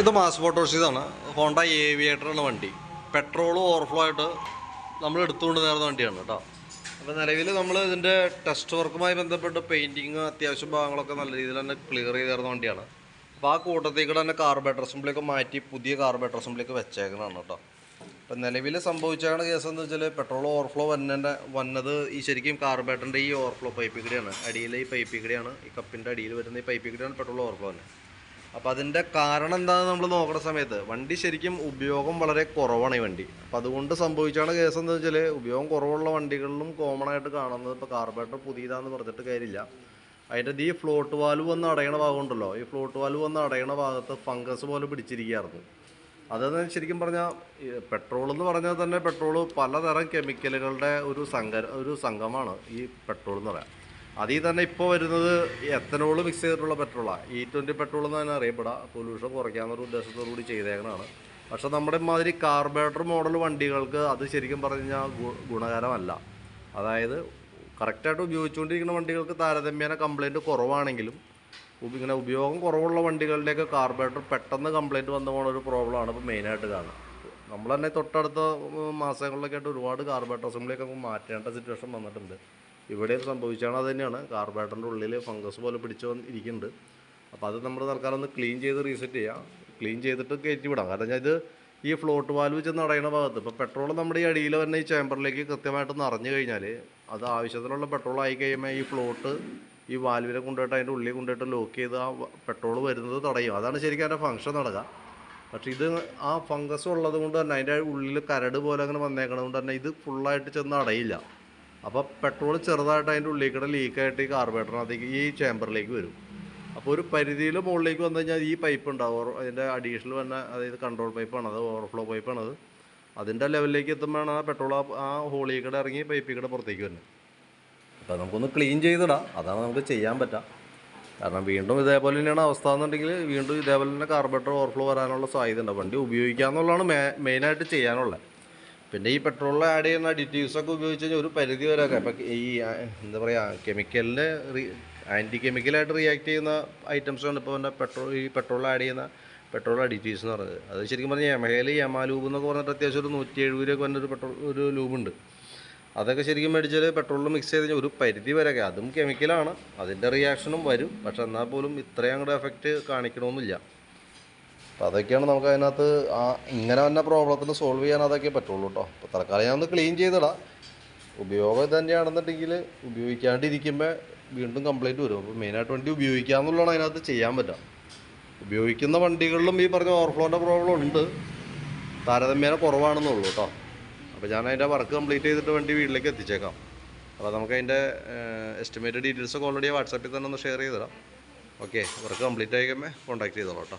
ഇത് mass മോട്ടോഴ്സിതാണ് Honda aviator ആണ് വണ്ടി. പെട്രോൾ ഓവർഫ്ലോ ആയിട്ട് നമ്മൾ എടുത്തുകൊണ്ട് നേർന്ന വണ്ടിയാണ് കേട്ടോ. അപ്പോൾ നിലവിൽ നമ്മൾ ഇതിന്റെ ടെസ്റ്റ് വർക്കുമായി ബന്ധപ്പെട്ട് പെയിന്റിങ് അത്യാവശ്യം ഭാഗങ്ങളൊക്കെ നല്ല രീതിയിൽ തന്നെ ക്ലിയർ ചെയ്ത് തരുന്ന വണ്ടിയാണ്. അപ്പോൾ ആ കൂട്ടത്തേക്ക് തന്നെ കാർബേറ്റർ അസംബ്ലിയൊക്കെ മാറ്റി പുതിയ കാർബേറ്റർ അസംബ്ലിയൊക്കെ വെച്ചേക്കണതാണ് കേട്ടോ. അപ്പം നിലവിൽ സംഭവിച്ചാണ് കേസ് എന്ന് വെച്ചാൽ പെട്രോൾ ഓവർഫ്ലോ വന്നതിന്റെ വന്നത് ഈ ശരിക്കും കാർബേറ്ററിന്റെ ഈ ഓവർഫ്ലോ പൈപ്പിൽ കൂടിയാണ് അടിയിലെ ഈ പൈപ്പിൽ ഈ കപ്പിന്റെ അടിയിൽ വരുന്ന ഈ പൈപ്പിൽ പെട്രോൾ ഓവർഫ്ലോ തന്നെ അപ്പോൾ അതിന്റെ കാരണം എന്താണെന്ന് നമ്മൾ നോക്കുന്ന സമയത്ത് വണ്ടി ശരിക്കും ഉപയോഗം വളരെ കുറവാണ് ഈ വണ്ടി. അപ്പോൾ അതുകൊണ്ട് സംഭവിച്ചാണ് കേസ് എന്താ വെച്ചാൽ ഉപയോഗം കുറവുള്ള വണ്ടികളിലും കോമൺ ആയിട്ട് കാണുന്നത് ഇപ്പോൾ കാർബറേറ്റർ പുതിയതാന്ന് പറഞ്ഞിട്ട് കാര്യമില്ല. അതിന്റെ ഈ ഫ്ലോട്ട് വാൽവ് വന്ന് അടയണ ഭാഗമുണ്ടല്ലോ ഈ ഫ്ലോട്ട് വാൽവ് വന്ന് അടയണ ഭാഗത്ത് ഫംഗസ് പോലെ പിടിച്ചിരിക്കുകയായിരുന്നു. അതെന്ന് ശരിക്കും പറഞ്ഞാൽ പെട്രോൾ എന്ന് പറഞ്ഞാൽ തന്നെ പെട്രോൾ പലതരം കെമിക്കലുകളുടെ ഒരു സംഘ ഒരു സംഘമാണ് ഈ പെട്രോൾ എന്ന് പറയാം. അതിൽ തന്നെ ഇപ്പോൾ വരുന്നത് എത്തനോൾ മിക്സ് ചെയ്തിട്ടുള്ള പെട്രോളാണ് ഇ ട്വന്റി പെട്രോൾ എന്ന് തന്നെ അറിയപ്പെടാം. പൊല്യൂഷൻ കുറയ്ക്കാമെന്നൊരു ഉദ്ദേശത്തോടു കൂടി ചെയ്തേക്കണതാണ്. പക്ഷേ നമ്മുടെ മാതിരി കാർബേറ്റർ മോഡൽ വണ്ടികൾക്ക് അത് ശരിക്കും പറഞ്ഞു കഴിഞ്ഞാൽ ഗുണകരമല്ല. അതായത് കറക്റ്റായിട്ട് ഉപയോഗിച്ചുകൊണ്ടിരിക്കുന്ന വണ്ടികൾക്ക് താരതമ്യേന കംപ്ലൈന്റ് കുറവാണെങ്കിലും ഇങ്ങനെ ഉപയോഗം കുറവുള്ള വണ്ടികളിലേക്ക് കാർബേറ്റർ പെട്ടെന്ന് കംപ്ലൈന്റ് വന്നു പോകുന്ന ഒരു പ്രോബ്ലമാണ് ഇപ്പോൾ മെയിനായിട്ട് കാണുന്നത് നമ്മൾ തന്നെ തൊട്ടടുത്ത മാസങ്ങളിലൊക്കെ ആയിട്ട് ഒരുപാട് കാർബേറ്റർ അസംബ്ലിയൊക്കെ മാറ്റേണ്ട സിറ്റുവേഷൻ വന്നിട്ടുണ്ട്. ഇവിടെ സംഭവിച്ചാണ് അത് തന്നെയാണ്. കാർബേറ്ററിന്റെ ഉള്ളിൽ ഫംഗസ് പോലെ പിടിച്ച് വന്ന് ഇരിക്കുന്നുണ്ട്. അപ്പോൾ അത് നമ്മൾ തൽക്കാലം ഒന്ന് ക്ലീൻ ചെയ്ത് റീസെറ്റ് ചെയ്യാം. ക്ലീൻ ചെയ്തിട്ട് കയറ്റി വിടാം. കാരണം ഞാൻ ഇത് ഈ ഫ്ലോട്ട് വാൽവ് ചെന്ന് അടയണ ഭാഗത്ത് ഇപ്പോൾ പെട്രോൾ നമ്മുടെ ഈ അടിയിൽ തന്നെ ഈ ചേമ്പറിലേക്ക് കൃത്യമായിട്ട് നിറഞ്ഞു കഴിഞ്ഞാൽ അത് ആവശ്യത്തിനുള്ള പെട്രോൾ ആയി കഴിയുമ്പോൾ ഈ ഫ്ലോട്ട് ഈ വാൽവിനെ കൊണ്ടുപോയിട്ട് അതിന്റെ ഉള്ളിൽ കൊണ്ടുപോയിട്ട് ലോക്ക് ചെയ്ത് ആ പെട്രോൾ വരുന്നത് തടയും. അതാണ് ശരിക്കും അതിന്റെ ഫംഗ്ഷൻ നടക്കുക പക്ഷേ ഇത് ആ ഫംഗസ് ഉള്ളത് കൊണ്ട് തന്നെ അതിന്റെ ഉള്ളിൽ കരട് പോലെ അങ്ങനെ വന്നേക്കണത് കൊണ്ട് തന്നെ ഇത് ഫുള്ളായിട്ട് ചെന്ന് അടയില്ല. അപ്പോൾ പെട്രോൾ ചെറുതായിട്ട് അതിന്റെ ഉള്ളിൽ കൂടെ ലീക്കായിട്ട് ഈ കാർബറേറ്ററിനകത്തേക്ക് ഈ ചേമ്പറിലേക്ക് വരും. അപ്പോൾ ഒരു പരിധിയിൽ മുകളിലേക്ക് വന്നു കഴിഞ്ഞാൽ ഈ പൈപ്പ് ഉണ്ടാവും. അതിന്റെ അഡീഷണൽ വന്ന അതായത് കൺട്രോൾ പൈപ്പാണ് അത് ഓവർഫ്ലോ പൈപ്പാണ് അത് അതിന്റെ ലെവലിലേക്ക് എത്തുമ്പോഴാണ് ആ പെട്രോൾ ആ- ഹോളി ഹോളിൽ കൂടെ ഇറങ്ങി പൈപ്പിൽ കൂടെ പുറത്തേക്ക് വരുന്നത്. അപ്പോൾ നമുക്കൊന്ന് ക്ലീൻ ചെയ്തിടാം. അതാണ് നമുക്ക് ചെയ്യാൻ പറ്റുക കാരണം വീണ്ടും ഇതേപോലെ തന്നെയാണ് അവസ്ഥ എന്നുണ്ടെങ്കിൽ വീണ്ടും ഇതേപോലെ തന്നെ കാർബറേറ്റർ ഓവർഫ്ലോ വരാനുള്ള സാധ്യത ഉണ്ട്. വണ്ടി മേ മെയിനായിട്ട് ചെയ്യാനുള്ളത്. പിന്നെ ഈ പെട്രോളിൽ ആഡ് ചെയ്യുന്ന അഡിറ്റീവ്സ് ഒക്കെ ഉപയോഗിച്ച് കഴിഞ്ഞാൽ ഒരു പരിധി വരെ ഒക്കെ. ഇപ്പം ഈ എന്താ പറയുക കെമിക്കലിന് ആന്റി കെമിക്കലായിട്ട് റിയാക്ട് ചെയ്യുന്ന ഐറ്റംസാണ് ഇപ്പോൾ പിന്നെ പെട്രോൾ ഈ പെട്രോളിൽ ആഡ് ചെയ്യുന്ന പെട്രോൾ അഡിറ്റീവ്സ് എന്ന് പറഞ്ഞത്. അത് ശരിക്കും പറഞ്ഞാൽ യമഹയിൽ യമാലൂബ് എന്നൊക്കെ പറഞ്ഞിട്ട് അത്യാവശ്യം ഒരു നൂറ്റി എഴുപത് രൂപ വന്ന ഒരു പെട്രോൾ ഒരു ലൂബുണ്ട് അതൊക്കെ ശരിക്കും മേടിച്ചാൽ പെട്രോളിൽ മിക്സ് ചെയ്ത് കഴിഞ്ഞാൽ ഒരു പരിധി വരെ വരെയൊക്കെ അതും കെമിക്കലാണ് അതിന്റെ റിയാക്ഷനും വരും. പക്ഷെ എന്നാൽ പോലും ഇത്രയും അങ്ങോട്ട് എഫക്റ്റ് കാണിക്കണമെന്നില്ല അപ്പോൾ അതൊക്കെയാണ് നമുക്ക് അതിനകത്ത് ആ ഇങ്ങനെ തന്നെ പ്രോബ്ലത്തിന് സോൾവ് ചെയ്യാൻ അതൊക്കെ പറ്റുള്ളൂ കേട്ടോ അപ്പോൾ തൽക്കാലം ഞാൻ ഒന്ന് ക്ലീൻ ചെയ്തിടാം. ഉപയോഗം തന്നെയാണെന്നുണ്ടെങ്കിൽ ഉപയോഗിക്കാണ്ടിരിക്കുമ്പോൾ വീണ്ടും കംപ്ലൈന്റ് വരും. അപ്പോൾ മെയിനായിട്ട് വണ്ടി ഉപയോഗിക്കുക എന്നുള്ളതാണ് അതിനകത്ത് ചെയ്യാൻ പറ്റുക. ഉപയോഗിക്കുന്ന വണ്ടികളിലും ഈ പറഞ്ഞ ഓവർഫ്ലോന്റെ പ്രോബ്ലം ഉണ്ട്. താരതമ്യേന കുറവാണെന്നുള്ളൂ കേട്ടോ അപ്പോൾ ഞാൻ അതിന്റെ വർക്ക് കംപ്ലീറ്റ് ചെയ്തിട്ട് വണ്ടി വീട്ടിലേക്ക് എത്തിച്ചേക്കാം. അപ്പോൾ നമുക്ക് അതിന്റെ എസ്റ്റിമേറ്റഡ് ഡീറ്റെയിൽസ് ഒക്കെ ഓൾറെഡി വാട്സാപ്പിൽ തന്നെ ഒന്ന് ഷെയർ ചെയ്തിടാം. ഓക്കെ വർക്ക് കംപ്ലീറ്റ് ആയി കഴിയുമ്പോൾ കോൺടാക്ട് ചെയ്തോളാം കേട്ടോ